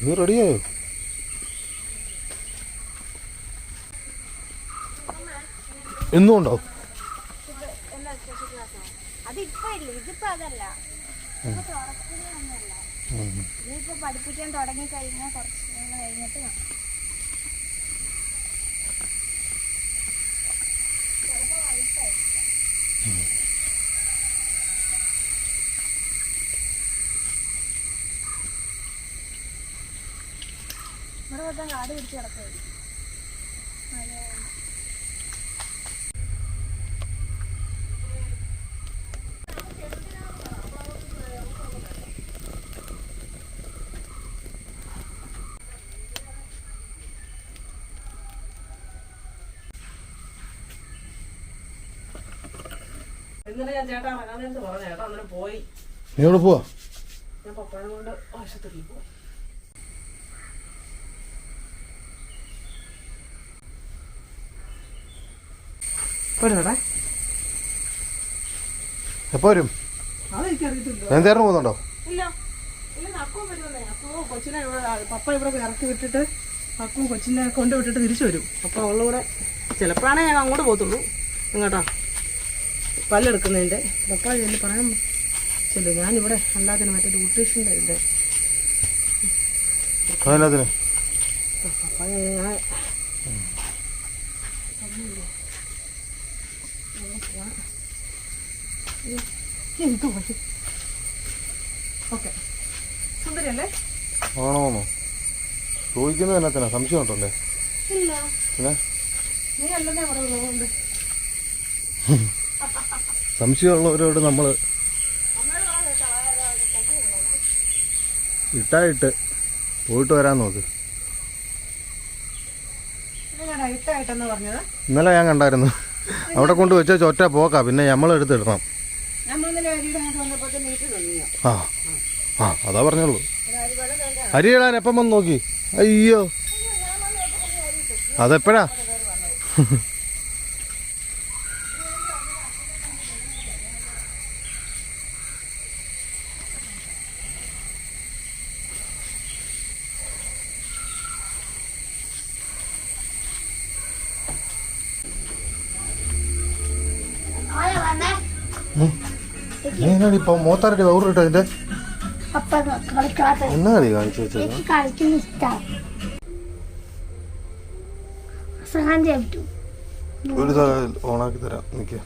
നീ റെഡിയായോ എന്നും ഉണ്ടാവും പഠിപ്പിക്കാൻ തുടങ്ങി കഴിഞ്ഞാൽ കുറച്ച് കഴിഞ്ഞിട്ട് മൊത്തം കാട് പിടിച്ച് ഇന്നലെ ഞാൻ ചേട്ടാ ഇറങ്ങാൻ നേരത്ത് പറഞ്ഞു ചേട്ടാ അന്നേരം പോയി. നീ എവിടെ പോവാ? ഞാൻ പപ്പാഴം കൊണ്ട് ആശുപത്രിയിൽ പോയി എപ്പോ വരും? തേർന്ന് പോകുന്നുണ്ടോ? കൊച്ചിനെ ഇവിടെ പപ്പ ഇവിടെ ഇറക്കി വിട്ടിട്ട് അക്കുവും കൊച്ചിനെ കൊണ്ട് വിട്ടിട്ട് തിരിച്ചു വരും. അവളുകൂടെ ചിലപ്പോഴാണേ അങ്ങോട്ട് പോകത്തുള്ളൂ. ഇങ്ങോട്ടാ. പല്ലെടുക്കുന്നതിന്റെ പപ്പ ചെല്ലി പറയാൻ ചെല്ലു. ഞാനിവിടെ അല്ലാതെ മറ്റേ പപ്പ ഞാൻ എന്തോ ഓക്കെ. സുന്ദരിയല്ലേ? ആണോന്നോ? ചോദിക്കുന്നത് എന്നാ സംശയം ഉണ്ടല്ലേ പിന്നെ? സംശയമുള്ളവരോട് നമ്മൾ ഇട്ടായിട്ട് പോയിട്ട് വരാൻ നോക്ക്. ഇന്നലെ ഞാൻ കണ്ടായിരുന്നു. അവിടെ കൊണ്ട് വെച്ചാൽ ചൊറ്റ പോക്കാ. പിന്നെ നമ്മൾ എടുത്തിടണം ആ. ആ അതാ പറഞ്ഞുള്ളൂ അരി ഇടാൻ എപ്പം വന്ന് നോക്കി? അയ്യോ. അതെപ്പോഴാ? ആരാ വന്നേ ഞാനാണ് ഇപ്പൊ മോത്താരുടെ അതിന്റെ അപ്പ കളിക്കാത്ത. എന്നാ കളി കാണിച്ചു വെച്ചത്? ഒരു ഓണാക്കി തരാം. നിക്ക്.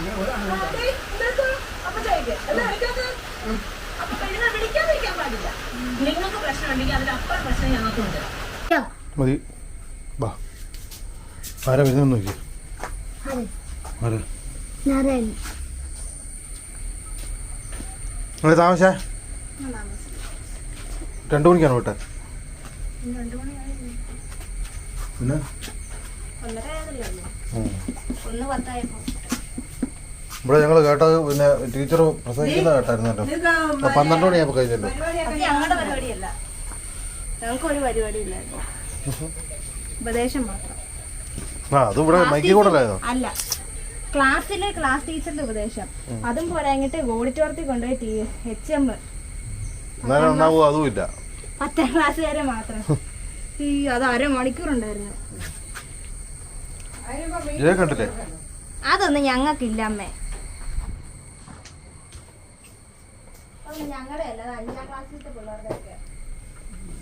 നിങ്ങൾക്ക് പ്രശ്നമുണ്ടെങ്കിൽ അതിലപ്പുറം പ്രശ്നം ഞങ്ങൾക്കുണ്ട്. മതി. ബാ. ആരാ വരുന്ന നോക്കി ആരാ? നിങ്ങൾ താമസേ? രണ്ടു മണിക്കാണ് വിട്ടെ? പിന്നെ? ഇവിടെ ഞങ്ങൾ കേട്ടത് പിന്നെ ടീച്ചർ പ്രസംഗിക്കുന്ന കേട്ടായിരുന്നല്ലോ. പന്ത്രണ്ട് മണിയാകുമ്പോൾ കഴിഞ്ഞല്ലോ. ഞങ്ങൾക്ക് ഒരു പരിപാടി ഇല്ലായിരുന്നു ഉപദേശം മാത്രം. ആ അത് ഇവിടെ മൈക്കി കൂടെ അല്ല. ക്ലാസ്സിലെ ക്ലാസ് ടീച്ചറിന്റെ ഉപദേശം. അതും പോരാഞ്ഞിട്ട് ഓഡിറ്റോറിയത്തിൽ കൊണ്ടുപോയി എച്ച് എം അതുമില്ല പത്താം ക്ലാസ് വരെ മാത്രം. ഈ അത് അരമണിക്കൂർ ഉണ്ടായിരുന്നു അതൊന്നും ഞങ്ങൾക്കില്ല അമ്മേ. ഞങ്ങളുടെ അല്ല അഞ്ചാം ക്ലാസ്സിലത്തെ പിള്ളേരുടെ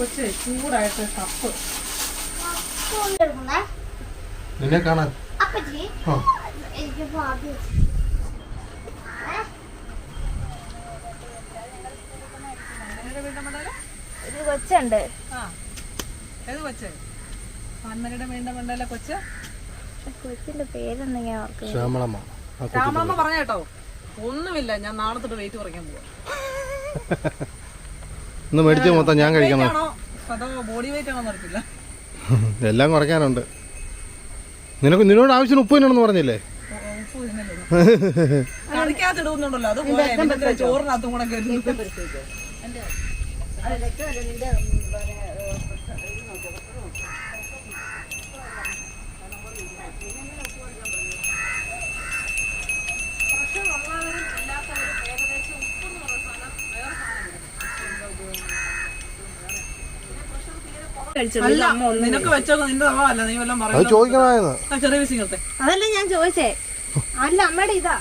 കൊച്ചേ ചൂടായിട്ട് കപ്പ്. നിന്നെ കാണാൻ. അപ്പച്ചി ആ. എനിക്ക് ഭാഗ്യം ഒരു കൊച്ചുണ്ട്. ആ. ഏത് കൊച്ച്? പാൻമരയുടെ വീണ്ട മണ്ടയിലെ കൊച്ച്? കൊച്ചിന്റെ പേരൊന്നും ഞാൻ ഓർക്കുന്നു ശ്യാമളമ്മ. പറഞ്ഞ കേട്ടോ. ഒന്നുമില്ല ഞാൻ നാളെ തൊട്ട് വെയിറ്റ് കുറയ്ക്കാൻ പോവാ. ഇന്ന് മേടിച്ച മൊത്തം ഞാൻ കഴിക്കണം. ആണോ? ബോഡി വെയിറ്റ് ആണോ അറിയത്തില്ല. എല്ലാം കുറയ്ക്കാനുണ്ട്. നിനക്ക് നിന്നോട് ആവശ്യത്തിന് ഉപ്പ് തന്നെയാണെന്ന് പറഞ്ഞില്ലേ? അത് ചോദിക്കണമായിരുന്നു. അതല്ല ഞാൻ ചോദിച്ചേ. അല്ല അമ്മയുടെ ഇതാ.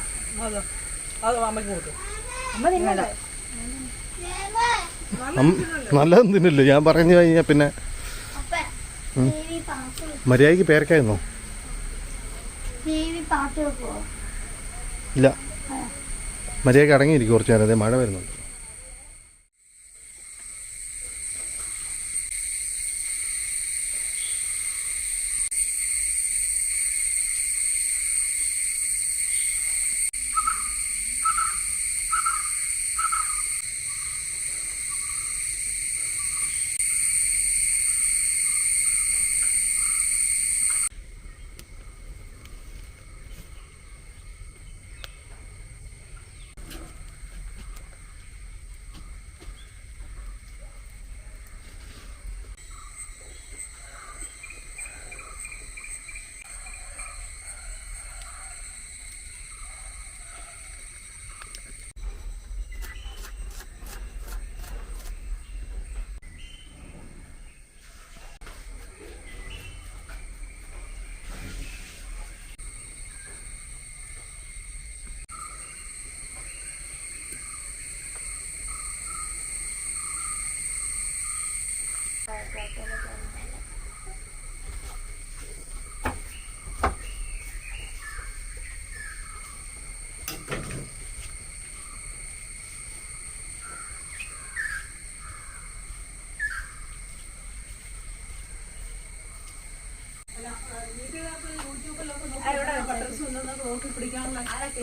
നല്ലതും തിന്നില്ല? ഞാൻ പറഞ്ഞു കഴിഞ്ഞാ പിന്നെ മര്യാദയ്ക്ക് പേരക്കായിരുന്നോ? വെക്കുവോ? ഇല്ല. മര്യാദയ്ക്ക് അടങ്ങിയിരിക്കും കുറച്ചു നേരം. അതെ മഴ വരുന്നുണ്ട്.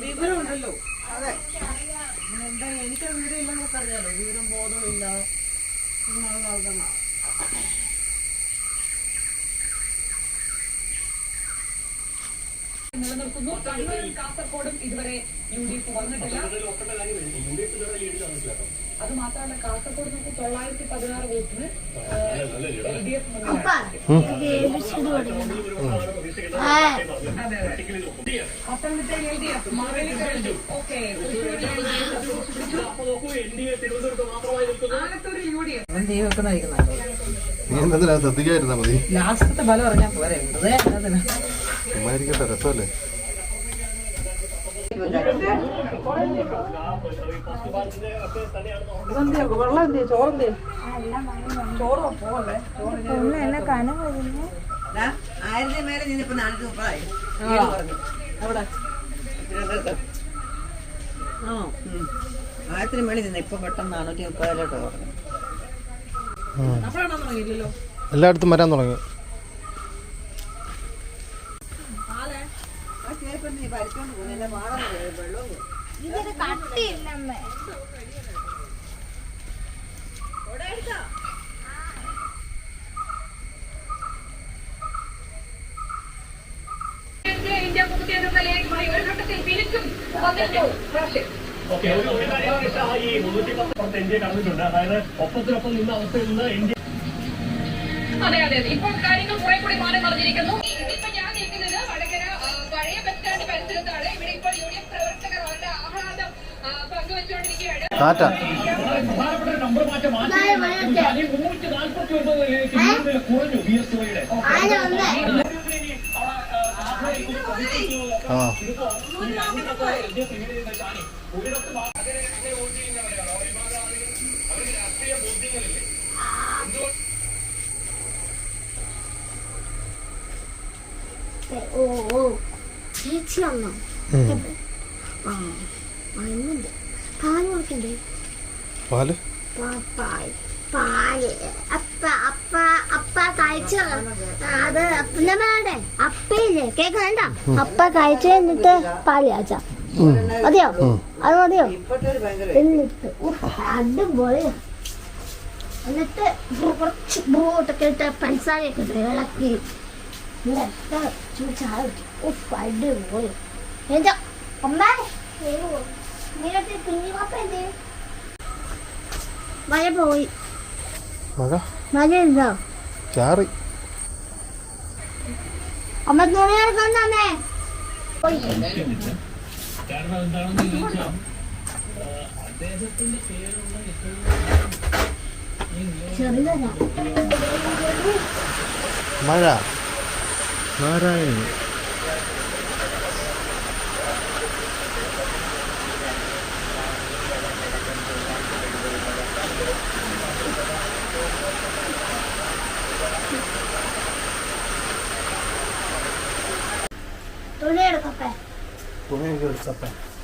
വിവരമുണ്ടല്ലോ അതെ. എന്താ എനിക്ക് വിവരം ഇല്ലെന്നൊക്കെ പറഞ്ഞാലോ വിവരം ബോധമില്ല. അങ്ങനെയുള്ള ആൾക്കാരാ. നിലനിൽക്കുന്നു. കണ്ണൂരും കാസർഗോഡും ഇതുവരെ യു ഡി എഫ് വന്നിട്ടില്ല. അത് മാത്രമല്ല കാസർഗോഡ് നമുക്ക് തൊള്ളായിരത്തി പതിനാറ് വോട്ടിന് L D F Pathanamthitta L D F Mavelikkara okay ആലത്തൂരിൽ U D F എന്ത് വെക്കുന്നതായിരിക്കും നീ എന്തെങ്കിലും ശ്രദ്ധിക്കാതിരുന്നാ മതി. ലാസ്റ്റത്തെ ഫലം പോരെ വെറുതെ രസമല്ലേ? ആയിരത്തി മേലെ നിന്നിപ്പോ നാനൂറ്റി മുപ്പതായി. അവിടെ ആ ആയിരത്തിന് മേളിൽ നിന്ന് ഇപ്പൊ പെട്ടെന്ന് നാനൂറ്റി മുപ്പതിലോട്ട് പറഞ്ഞു. എല്ലായിടത്തും വരാൻ തുടങ്ങി. ഇന്ത്യ മുഖ്യമന്ത്രി നിലയിലേക്ക് ഓക്കെ ഒരു ഒരു കാര്യം ഈ മുന്നൂറ്റി പത്ത് ഇന്ത്യ കടന്നിട്ടുണ്ട് അതായത് ഒപ്പത്തിനൊപ്പം നിന്ന അവസ്ഥയിൽ നിന്ന് ഇന്ത്യ അതെ അതെ. ഇപ്പോൾ കാര്യങ്ങൾ കുറെ കൂടി മാറി നടന്നിരിക്കുന്നു ഇപ്പൊ ഞാൻ നിൽക്കുന്നത് വടകര പഴയ ബസ് സ്റ്റാൻഡ് പരിസരത്താണ് ഇവിടെ ഇപ്പോൾ യു ഡി എഫ് പ്രവർത്തകർ അവരുടെ ആഹ്ലാദം പങ്കുവച്ചുകൊണ്ടിരിക്കുകയാണ് പ്രധാനപ്പെട്ട നമ്പർ മാറ്റം മാറ്റി മുന്നൂറ്റി നാൽപ്പത്തി ഒൻപതിലേക്ക് കുറഞ്ഞു ബി എസ് വൈയുടെ ആ ഓ ഓ ചേച്ചി വന്നോ ആ മരുന്നുണ്ട് പാൽ കൊടുക്കണ്ടേ? പാൽ? അപ്പ അപ്പ അപ്പ കഴിച്ചു? അത് അപ്പനമ്മയുടെ അപ്പയില്ലേ? കേക്ക് വേണ്ട. അപ്പ കഴിച്ചു കഴിഞ്ഞിട്ട് പാൽ കാച്ച മതിയോ? അത് മതിയോ? എന്നിട്ട് അടിപൊളി. എന്നിട്ട് കുറച്ച് ബ്രോട്ടൊക്കെ ഇട്ട് പഞ്ചസാരയൊക്കെ ഇട്ട് ഇളക്കി. എന്നിട്ട് ചൂട് ചായ കുടിച്ചു. അടിപൊളി. എന്റെ അമ്മ? എന്ത് മഴ പോയി. മഴ? മഴ ഉണ്ടോ? ചാറി. അമ്മ തുണി എടുക്കണ്ടേ പോയി കാരണം എന്താണെന്ന് ചോദിച്ചാൽ അദ്ദേഹത്തിന്റെ പേരുള്ള എപ്പോഴും മഴ. നാരായണി वेरी गुड सपन